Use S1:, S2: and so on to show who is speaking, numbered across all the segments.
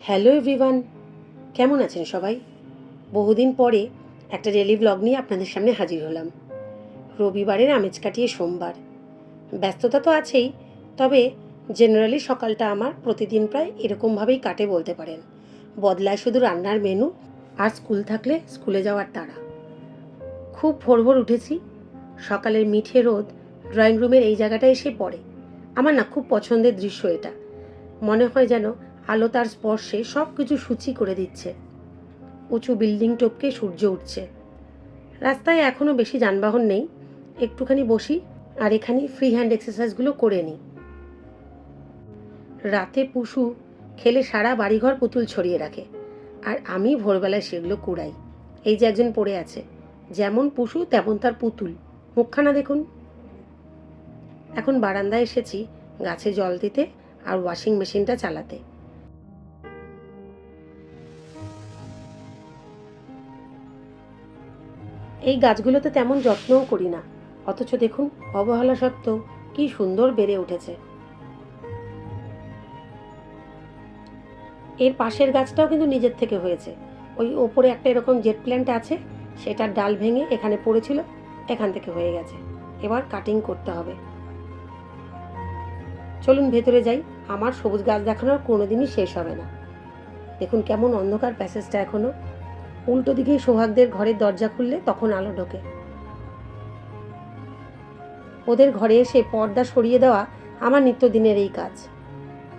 S1: Hello everyone, কেমন আছেন সবাই? বহুদিন পরে একটা ডেলি ব্লগ নিয়ে আপনাদের সামনে হাজির হলাম। রবিবারের আমেজ কাটিয়ে সোমবার। ব্যস্ততা তো আছেই, তবে জেনারেলি সকালটা আমার প্রতিদিন প্রায় এরকমভাবেই কাটে বলতে পারেন। বদলায় শুধু রান্নার মেনু আর স্কুল থাকলে স্কুলে যাওয়ার তাড়া। খুব ভোর ভোর উঠেছি, সকালের মিঠে রোদ ড্রয়িং রুমের এই জায়গাটা এসে পড়ে। আমার না খুব পছন্দের দৃশ্য এটা। মনে হয় যেন আলো তার স্পর্শে সব কিছু সূচি করে দিচ্ছে। উঁচু বিল্ডিং টপকে সূর্য উঠছে। রাস্তায় এখনও বেশি যানবাহন নেই। একটুখানি বসি আর এখানে ফ্রি হ্যান্ড এক্সারসাইজগুলো করে নিই। রাতে পুষু খেলে সারা বাড়িঘর পুতুল ছড়িয়ে রাখে আর আমি ভোরবেলায় সেগুলো কুড়াই। এই যে একজন পড়ে আছে, যেমন পুষু তেমন তার পুতুল। মুখখানা দেখুন। এখন বারান্দায় এসেছি গাছে জল দিতে আর ওয়াশিং মেশিনটা চালাতে। এই গাছগুলোতে তেমন যত্নও করি না। অথচ দেখুন, অবহেলা সত্ত্বেও কি সুন্দর বেড়ে উঠেছে। এর পাশের গাছটাও কিন্তু নিজের থেকে হয়েছে। ওই ওপরে একটা এরকম জেট প্ল্যান্ট আছে, সেটার ডাল ভেঙে এখানে পড়েছিল, এখান থেকে হয়ে গেছে। এবার কাটিং করতে হবে। চলুন ভেতরে যাই, আমার সবুজ গাছ দেখানোর কোনোদিনই শেষ হবে না। দেখুন কেমন অন্ধকার প্যাসেজটা এখনও। উল্টো দিকেই সোহাগদের ঘরের দরজা খুললে তখন আলো ঢোকে। ওদের ঘরে এসে পর্দা সরিয়ে দেওয়া আমার নিত্যদিনের এই কাজ।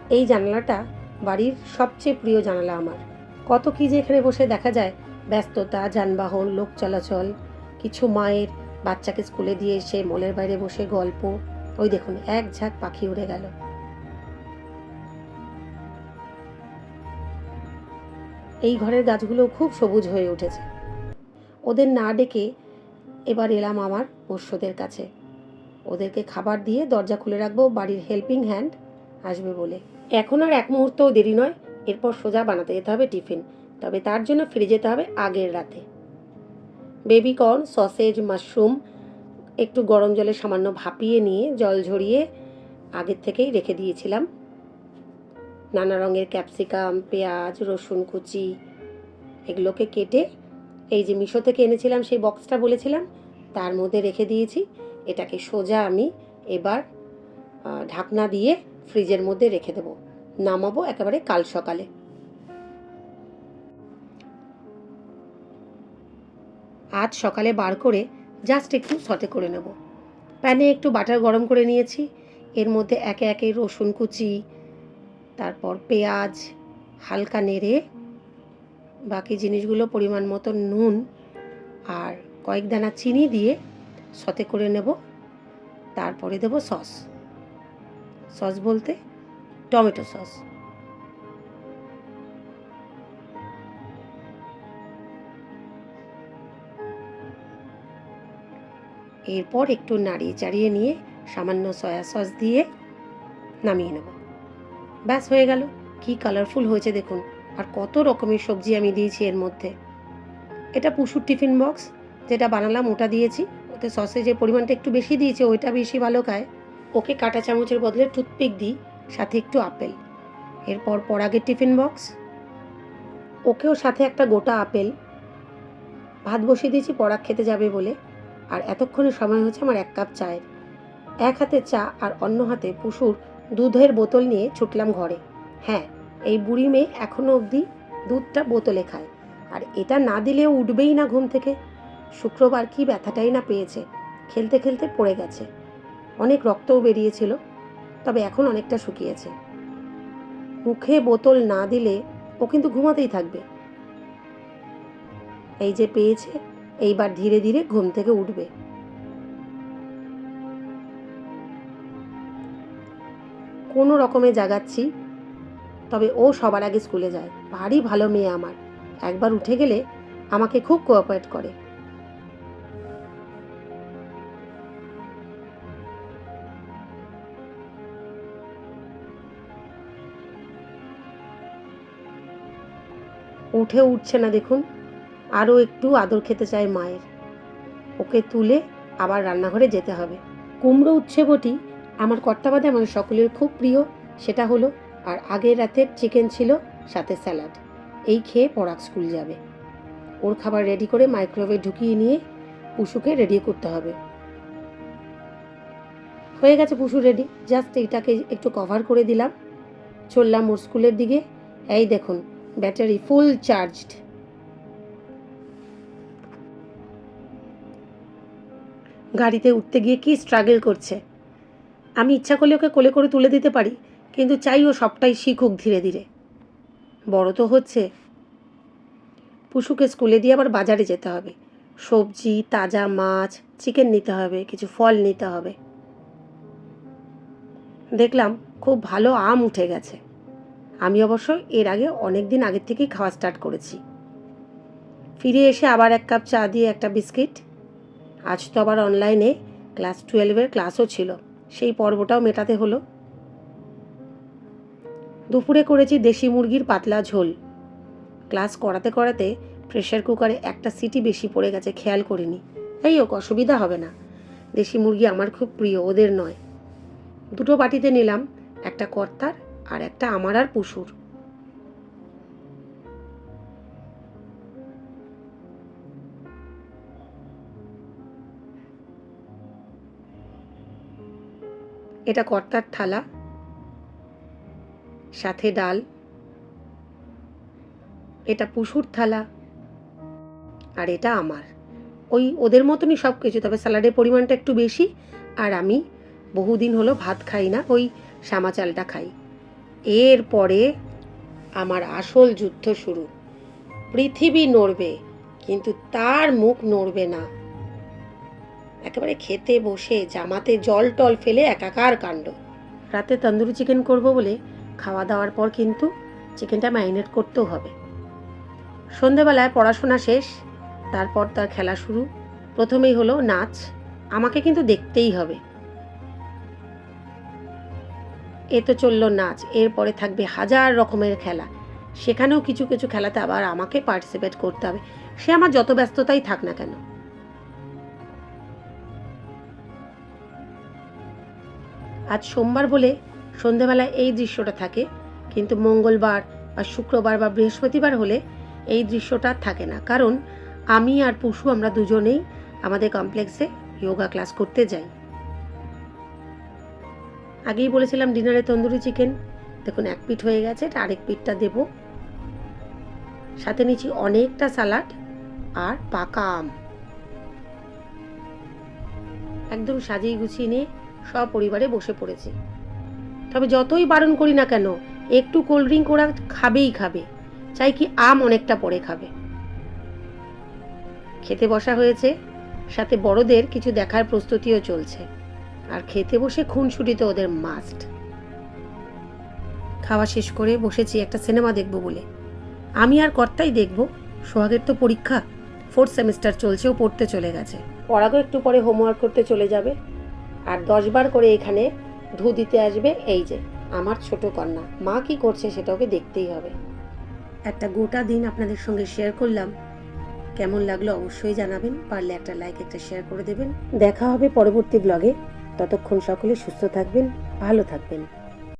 S1: এই জানালাটা বাড়ির সবচেয়ে প্রিয় জানালা আমার। কত কি যে এখানে বসে দেখা যায়, ব্যস্ততা, যানবাহন, লোক চলাচল, কিছু মায়ের বাচ্চাকে স্কুলে দিয়ে এসে মলের বাইরে বসে গল্প। ওই দেখুন, এক ঝাঁক পাখি উড়ে গেল। এই ঘরের গাছগুলো খুব সবুজ হয়ে উঠেছে। ওদের না ডেকে এবার এলাম আমার পোষ্যদের কাছে। ওদেরকে খাবার দিয়ে দরজা খুলে রাখব, বাড়ির হেল্পিং হ্যান্ড আসবে বলে। এখন আর এক মুহূর্তও দেরি নয়, এরপর সোজা বানাতে যেতে হবে টিফিন, তবে তার জন্য ফিরে যেতে হবে আগের রাতে। বেবি কর্ন, সসেজ, মাশরুম, একটু গরম জলে সামান্য ভাপিয়ে নিয়ে জল ঝরিয়ে আগের থেকেই রেখে দিয়েছিলাম। নানা রঙের ক্যাপসিকাম, পেঁয়াজ, রসুন কুচি, এগুলোকে কেটে এই যে মিশো থেকে এনেছিলাম, সেই বক্সটা বলেছিলাম, তার মধ্যে রেখে দিয়েছি। এটাকে সোজা আমি এবার ঢাকনা দিয়ে ফ্রিজের মধ্যে রেখে দেবো। নামাবো একেবারে কাল সকালে। আজ সকালে বার করে জাস্ট একটু সতে করে নেব। প্যানে একটু বাটার গরম করে নিয়েছি। এর মধ্যে একে একে রসুন কুচি তারপর পেঁয়াজ হালকা নেড়ে বাকি জিনিসগুলো পরিমাণ মতো নুন আর কয়েক দানা চিনি দিয়ে সতে করে নেব। তারপরে দেব সস। সস বলতে টমেটো সস। এরপর একটু নাড়িয়ে চাড়িয়ে নিয়ে সামান্য সয়া সস দিয়ে নামিয়ে নেব। ব্যাস হয়ে গেল। কি কালারফুল হয়েছে দেখুন। আর কত রকমের সবজি আমি দিয়েছি এর মধ্যে। এটা পুশুর টিফিন বক্স, যেটা বানালাম ওটা দিয়েছি। ওতে সসেজের পরিমাণটা একটু বেশি দিয়েছে, ওইটা বেশি ভালো খায়। ওকে কাঁটা চামচের বদলে টুথপিক দিই, সাথে একটু আপেল। এরপর পরাগের টিফিন বক্স। ওকেও সাথে একটা গোটা আপেল। ভাত বসিয়ে দিয়েছি, পরাগ খেতে যাবে বলে। আর এতক্ষণে সময় হচ্ছে আমার এক কাপ চায়ের। এক হাতে চা আর অন্য হাতে পুশুর দুধের বোতল নিয়ে ছুটলাম ঘরে। হ্যাঁ এই বুড়ি মেয়ে এখনও অবধি দুধটা বোতলে খায়। আর এটা না দিলেও উঠবেই না ঘুম থেকে। শুক্রবার কি ব্যথাটাই না পেয়েছে। খেলতে খেলতে পড়ে গেছে। অনেক রক্তও বেরিয়েছিল, তবে এখন অনেকটা শুকিয়েছে। মুখে বোতল না দিলে ও কিন্তু ঘুমাতেই থাকবে। এই যে পেয়েছে, এইবার ধীরে ধীরে ঘুম থেকে উঠবে। কোনো রকমে জাগাচ্ছি। তবে ও সবার আগে স্কুলে যায়। ভারী ভালো মেয়ে আমার। একবার উঠে গেলে আমাকে খুব কোঅপারেট করে। উঠে উঠছে না দেখুন। আরও একটু আদর খেতে চায় মায়ের। ওকে তুলে আবার রান্নাঘরে যেতে হবে। কুমড়ো উচ্ছে বটি আমার কর্তাবাদে আমার সকলের খুব প্রিয়, সেটা হলো, আর আগের রাতের চিকেন ছিল সাথে স্যালাড এই খেয়ে পরাগ স্কুল যাবে। ওর খাবার রেডি করে মাইক্রোওয়েভে ঢুকিয়ে নিয়ে পুষুকে রেডি করতে হবে। হয়ে গেছে পুষু রেডি জাস্ট এইটাকে একটু কভার করে দিলাম। চললাম ওর স্কুলের দিকে। এই দেখুন ব্যাটারি ফুল চার্জড গাড়িতে উঠতে গিয়ে কি স্ট্রাগল করছে? আমি ইচ্ছা করলে ওকে কোলে করে তুলে দিতে পারি, কিন্তু চাই ও সবটাই শিখুক ধীরে ধীরে। বড় তো হচ্ছে। পুশুকে স্কুলে দিয়ে আবার বাজারে যেতে হবে। সবজি, তাজা মাছ, চিকেন নিতে হবে, কিছু ফল নিতে হবে। দেখলাম খুব ভালো আম উঠে গেছে। আমি অবশ্য এর আগে অনেক দিন আগের থেকেই খাওয়া স্টার্ট করেছি। ফিরে এসে আবার এক কাপ চা দিয়ে একটা বিস্কিট। আজ তো আবার অনলাইনে ক্লাস টুয়েলভের ক্লাসও ছিল। সেই পর্বটাও মেটাতে হলো। দুপুরে করেছি দেশি মুরগির পাতলা ঝোল। ক্লাস করাতে করাতে প্রেশার কুকারে একটা সিটি বেশি পড়ে গেছে, খেয়াল করিনি। এই হোক, অসুবিধা হবে না। দেশি মুরগি আমার খুব প্রিয়, ওদের নয়। দুটো বাটিতে নিলাম, একটা কর্তার আর একটা আমার আর পুষুর এটা কর্তার থালা। সাথে ডাল। এটা পুষুর থালা। আর এটা আমার। ওই ওদের মতনই সব কিছু তবে স্যালাডের পরিমাণটা একটু বেশি। আর আমি বহুদিন হলো ভাত খাই না, ওই শ্যামা চালটা খাই। এরপরে আমার আসল যুদ্ধ শুরু। পৃথিবী নড়বে, কিন্তু তার মুখ নড়বে না। একেবারে খেতে বসে জামাতে জল টল ফেলে একাকার কাণ্ড। রাতে তন্দুরি চিকেন করব বলে খাওয়া দাওয়ার পর কিন্তু চিকেনটা ম্যারিনেট করতেও হবে। সন্ধেবেলায় পড়াশোনা শেষ, তারপর তার খেলা শুরু। প্রথমেই হলো নাচ, আমাকে কিন্তু দেখতেই হবে। এ তো চলল নাচ, এরপরে থাকবে হাজার রকমের খেলা। সেখানেও কিছু কিছু খেলাতে আবার আমাকে পার্টিসিপেট করতে হবে। সে আমার যত ব্যস্ততাই থাক না কেন। আজ সোমবার বলে সন্ধেবেলায় এই দৃশ্যটা থাকে। কিন্তু মঙ্গলবার বা শুক্রবার বা বৃহস্পতিবার হলে এই দৃশ্যটা থাকে না। কারণ আমি আর পশু আমরা দুজনেই আমাদের কমপ্লেক্সে যোগা ক্লাস করতে যাই। আগেই বলেছিলাম ডিনারে তন্দুরি চিকেন দেখুন, এক পিঠ হয়ে গেছে, এটা আরেক পিঠটা দেব। সাথে নিচ্ছি অনেকটা সালাড আর পাকা আম। একদম সাজিয়ে গুছিয়ে নিয়ে সপরিবারে বসে পড়েছি। তবে যতই বারণ করি না কেন, একটু কোল্ড ড্রিঙ্ক ওরা খাবেই খাবে। চাই কি আম অনেকটা পরে খাবে। খেতে বসা হয়েছে, সাথে বড়দের কিছু দেখার প্রস্তুতিও চলছে। আর খেতে বসে খুনসুটি তো ওদের মাস্ট খাওয়া শেষ করে বসেছি একটা সিনেমা দেখব বলে। আমি আর কর্তাই দেখব, সোহাগের তো পরীক্ষা। ফোর্থ সেমিস্টার চলছে, ও পড়তে চলে গেছে। পড়াগো একটু পরে হোমওয়ার্ক করতে চলে যাবে। আর দশবার করে এখানে ধু দিতে আসবে, এই যে, আমার ছোট কন্যা। মা কি করছে সেটা ওকে দেখতেই হবে। একটা গোটা দিন আপনাদের সঙ্গে শেয়ার করলাম। কেমন লাগল অবশ্যই জানাবেন। পারলে একটা লাইক একটা শেয়ার করে দেবেন। দেখা হবে পরবর্তী ব্লগে ততক্ষণ সকলে সুস্থ থাকবেন, ভালো থাকবেন।